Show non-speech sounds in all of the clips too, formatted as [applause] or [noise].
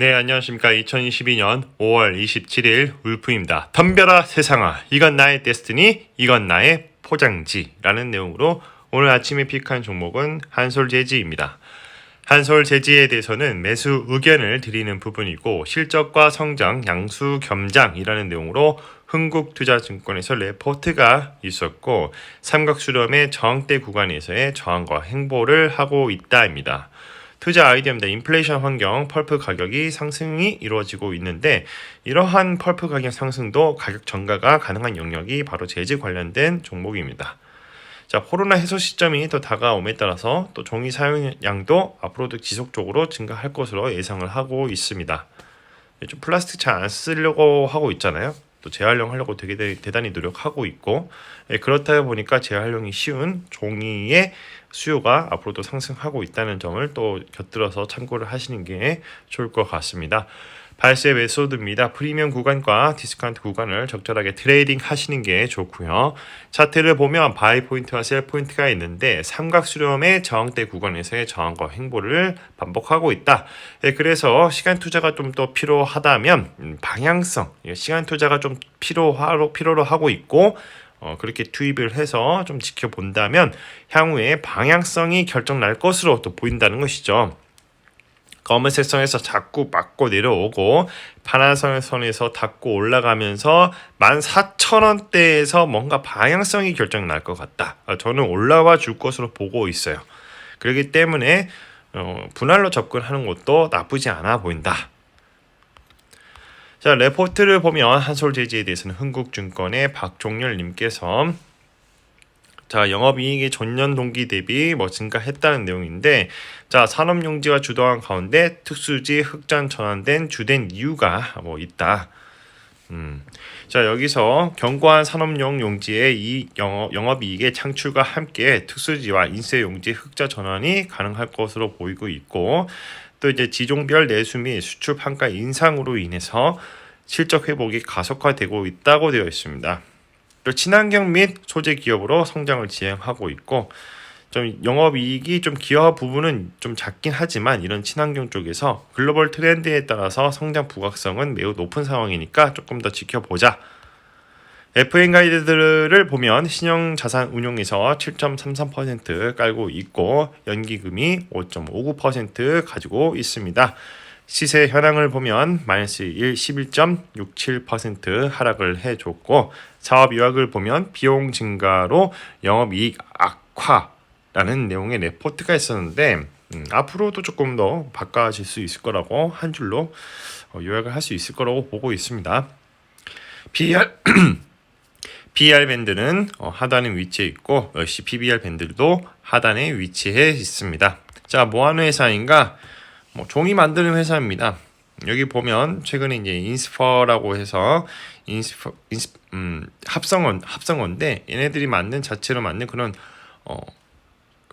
네, 안녕하십니까. 2022년 5월 27일 울프입니다. 덤벼라 세상아. 이건 나의 데스티니, 이건 나의 포장지라는 내용으로 오늘 아침에 픽한 종목은 한솔 재지입니다. 한솔 재지에 대해서는 매수 의견을 드리는 부분이고 실적과 성장, 양수 겸장이라는 내용으로 흥국투자증권에서 레포트가 있었고 삼각수렴의 저항대 구간에서의 저항과 행보를 하고 있다입니다. 투자 아이디어입니다. 인플레이션 환경 펄프 가격이 상승이 이루어지고 있는데 이러한 펄프 가격 상승도 가격 전가가 가능한 영역이 바로 재지 관련된 종목입니다. 자, 코로나 해소 시점이 또 다가옴에 따라서 또 종이 사용량도 앞으로도 지속적으로 증가할 것으로 예상을 하고 있습니다. 좀 플라스틱 잘 안 쓰려고 하고 있잖아요. 또 재활용하려고 되게 대, 단히 노력하고 있고 예, 그렇다 보니까 재활용이 쉬운 종이의 수요가 앞으로도 상승하고 있다는 점을 또 곁들여서 참고를 하시는 게 좋을 것 같습니다. 발세 메소드입니다. 프리미엄 구간과 디스카운트 구간을 적절하게 트레이딩 하시는 게 좋고요. 차트를 보면 바이 포인트와 셀 포인트가 있는데 삼각 수렴의 저항대 구간에서의 저항과 행보를 반복하고 있다. 예, 그래서 시간 투자가 좀 더 필요하다면 음, 방향성, 예, 시간 투자가 좀 필요하로 필요로 하고 있고 어, 그렇게 투입을 해서 좀 지켜본다면 향후에 방향성이 결정 날 것으로 또 보인다는 것이죠. 검은색 선에서 자꾸 맞고 내려오고 파란색 선에서 닫고 올라가면서 14,000원대에서 뭔가 방향성이 결정 날 것 같다. 어, 저는 올라와 줄 것으로 보고 있어요. 그렇기 때문에 어, 분할로 접근하는 것도 나쁘지 않아 보인다. 자, 레포트를 보면 한솔제지에 대해서는 흥국증권의 박종렬님께서 자, 영업이익이 전년 동기 대비 뭐 증가했다는 내용인데, 자, 산업용지가 주도한 가운데 특수지 흑전 전환된 주된 이유가 뭐 있다. 음. 자, 여기서 견고한 산업용 용지의 이 영업, 영업이익의 창출과 함께 특수지와 인쇄용지 흑자 전환이 가능할 것으로 보이고 있고, 또 이제 지종별 내수 및 수출 판가 인상으로 인해서 실적 회복이 가속화되고 있다고 되어 있습니다. 또 친환경 및 소재 기업으로 성장을 지향하고 있고 좀 영업이익이 좀 기여화 부분은 좀 작긴 하지만 이런 친환경 쪽에서 글로벌 트렌드에 따라서 성장 부각성은 매우 높은 상황이니까 조금 더 지켜보자. FN 가이드들을 보면 신용 자산 운용에서 7.33% 깔고 있고 연기금이 5.59% 가지고 있습니다. 시세 현황을 보면 마이너스 1 11.67% 하락을 해줬고 사업 유학을 보면 비용 증가로 영업이익 악화라는 내용의 레포트가 있었는데 음, 앞으로도 조금 더 바꿔질 수 있을 거라고 한 줄로 어, 요약을 할 수 있을 거라고 보고 있습니다. PR [clears throat] PR 밴드는 어, 하단에 위치해 있고 역시 PBR 밴드도 하단에 위치해 있습니다. 자, 뭐 하는 회사인가? 뭐 종이 만드는 회사입니다. 여기 보면 최근에 이제 인스퍼라고 해서 인스퍼 인스 음 합성원 합성원인데 얘네들이 만든 자체로 만든 그런 어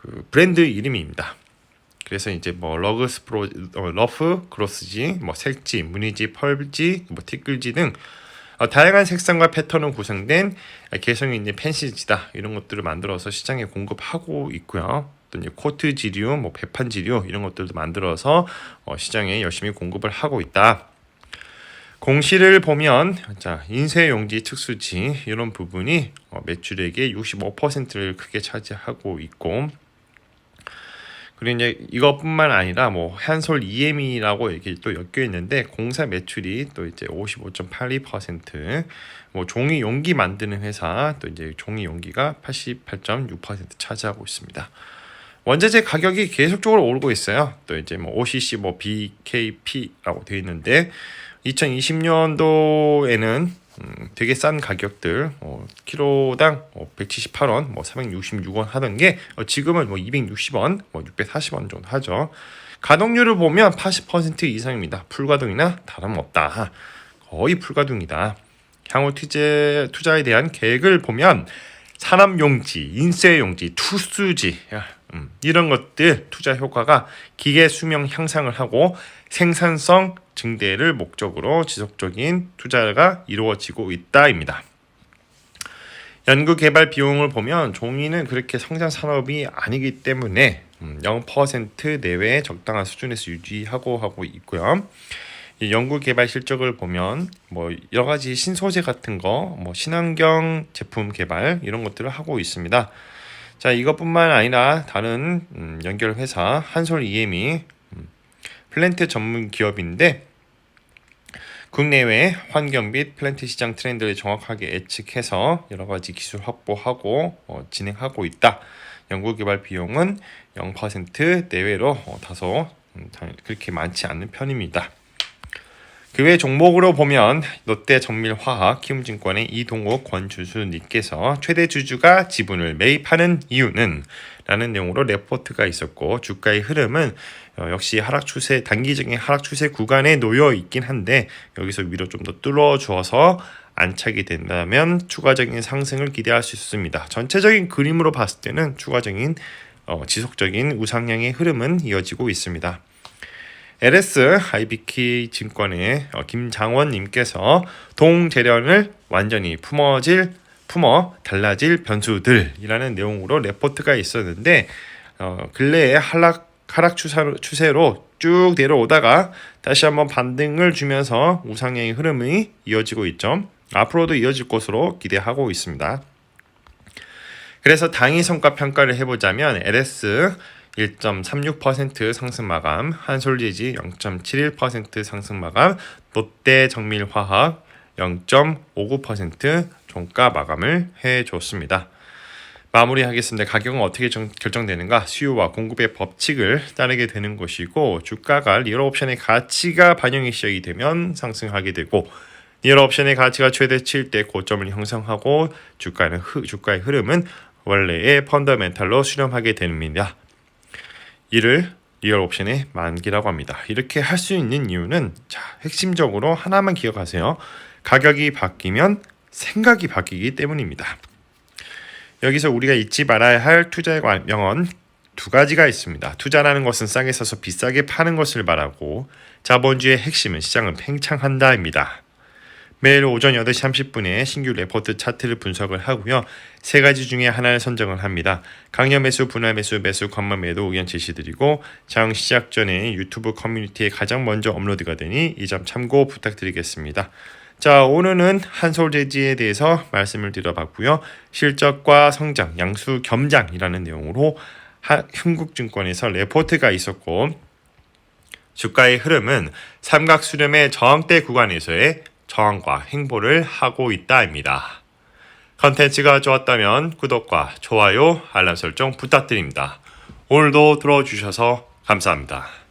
그 브랜드 이름입니다. 그래서 이제 뭐 러그스 프로 어, 러프 크로스지 뭐 색지 무늬지 펄지 뭐 티끌지 등 어, 다양한 색상과 패턴으로 구성된 개성이 있는 펜시지다 이런 것들을 만들어서 시장에 공급하고 있고요. 또 이제 코트 지류, 뭐 배판 지류 이런 것들도 만들어서 어, 시장에 열심히 공급을 하고 있다. 공시를 보면 자 인쇄용지 특수지 이런 부분이 어, 매출액의 65%를 크게 차지하고 있고 그리고 이제 이것뿐만 아니라 뭐 한솔 EM이라고 이렇게 또 엮여 있는데 공사 매출이 또 이제 55.82%뭐 종이 용기 만드는 회사 또 이제 종이 용기가 88.6% 차지하고 있습니다. 원자재 가격이 계속적으로 오르고 있어요. 또 이제 뭐 OCC 뭐 BKP라고 되어 있는데 2020년도에는 음, 되게 싼 가격들 어, 키로당 어, 178원, 뭐 466원 하던 게 어, 지금은 뭐 260원, 뭐 640원 정도 하죠. 가동률을 보면 80% 이상입니다. 풀가동이나 다름없다. 거의 풀가동이다. 향후 투자, 투자에 대한 계획을 보면 산업용지, 인쇄용지, 투수지 음, 이런 것들 투자 효과가 기계 수명 향상을 하고 생산성 증대를 목적으로 지속적인 투자가 이루어지고 있다입니다. 연구 개발 비용을 보면 종이는 그렇게 성장 산업이 아니기 때문에 0% 음, 내외의 적당한 수준에서 유지하고 하고 있고요. 이 연구 개발 실적을 보면 뭐 여러 가지 신소재 같은 거, 뭐 친환경 제품 개발 이런 것들을 하고 있습니다. 자 이것뿐만 아니라 다른 음, 연결 회사 한솔 EM이 음, 플랜트 전문 기업인데 국내외 환경 및 플랜트 시장 트렌드를 정확하게 예측해서 여러 가지 기술 확보하고 어, 진행하고 있다. 연구 개발 비용은 0% 내외로 어, 다소 음, 당- 그렇게 많지 않은 편입니다. 그 외 종목으로 보면 롯데 정밀화학, 키움증권의 이동욱, 권주수님께서 최대 주주가 지분을 매입하는 이유는 라는 내용으로 레포트가 있었고 주가의 흐름은 어, 역시 하락 추세 단기적인 하락 추세 구간에 놓여 있긴 한데 여기서 위로 좀 더 뚫어 주어서 안착이 된다면 추가적인 상승을 기대할 수 있습니다. 전체적인 그림으로 봤을 때는 추가적인 어, 지속적인 우상향의 흐름은 이어지고 있습니다. LS IBK 증권의 어, 김장원님께서 동재련을 완전히 품어질 품어 달라질 변수들이라는 내용으로 레포트가 있었는데 어, 근래에 하락 하락 추세로, 추세로 쭉 내려오다가 다시 한번 반등을 주면서 우상향의 흐름이 이어지고 있죠. 앞으로도 이어질 것으로 기대하고 있습니다. 그래서 당일 성과 평가를 해보자면 LS 1.36% 상승 마감, 한솔재지 0.71% 상승 마감, 롯데 정밀화학 0.59% 종가 마감을 해줬습니다. 마무리하겠습니다. 가격은 어떻게 정- 결정되는가? 수요와 공급의 법칙을 따르게 되는 것이고 주가가 리얼 옵션의 가치가 반영이 시작이 되면 상승하게 되고 리얼 옵션의 가치가 최대치일 때 고점을 형성하고 주가는 흐, 주가의 흐름은 원래의 펀더멘탈로 수렴하게 됩니다. 이를 리얼 옵션의 만기라고 합니다. 이렇게 할 수 있는 이유는 자, 핵심적으로 하나만 기억하세요. 가격이 바뀌면 생각이 바뀌기 때문입니다. 여기서 우리가 잊지 말아야 할 투자의 관- 명언 두 가지가 있습니다. 투자라는 것은 싸게 사서 비싸게 파는 것을 말하고 자본주의의 핵심은 시장을 팽창한다입니다. 매일 오전 8시 30분에 신규 레포트 차트를 분석을 하고요. 세 가지 중에 하나를 선정을 합니다. 강연 매수, 분할 매수, 매수, 관만 매도 의견 제시드리고 장 시작 전에 유튜브 커뮤니티에 가장 먼저 업로드가 되니 이 점 참고 부탁드리겠습니다. 자, 오늘은 한솔재지에 대해서 말씀을 드려봤고요. 실적과 성장, 양수 겸장이라는 내용으로 하- 흥국증권에서 레포트가 있었고 주가의 흐름은 삼각 수렴의 저항대 구간에서의 저항과 행보를 하고 있다입니다. 컨텐츠가 좋았다면 구독과 좋아요, 알람 설정 부탁드립니다. 오늘도 들어주셔서 감사합니다.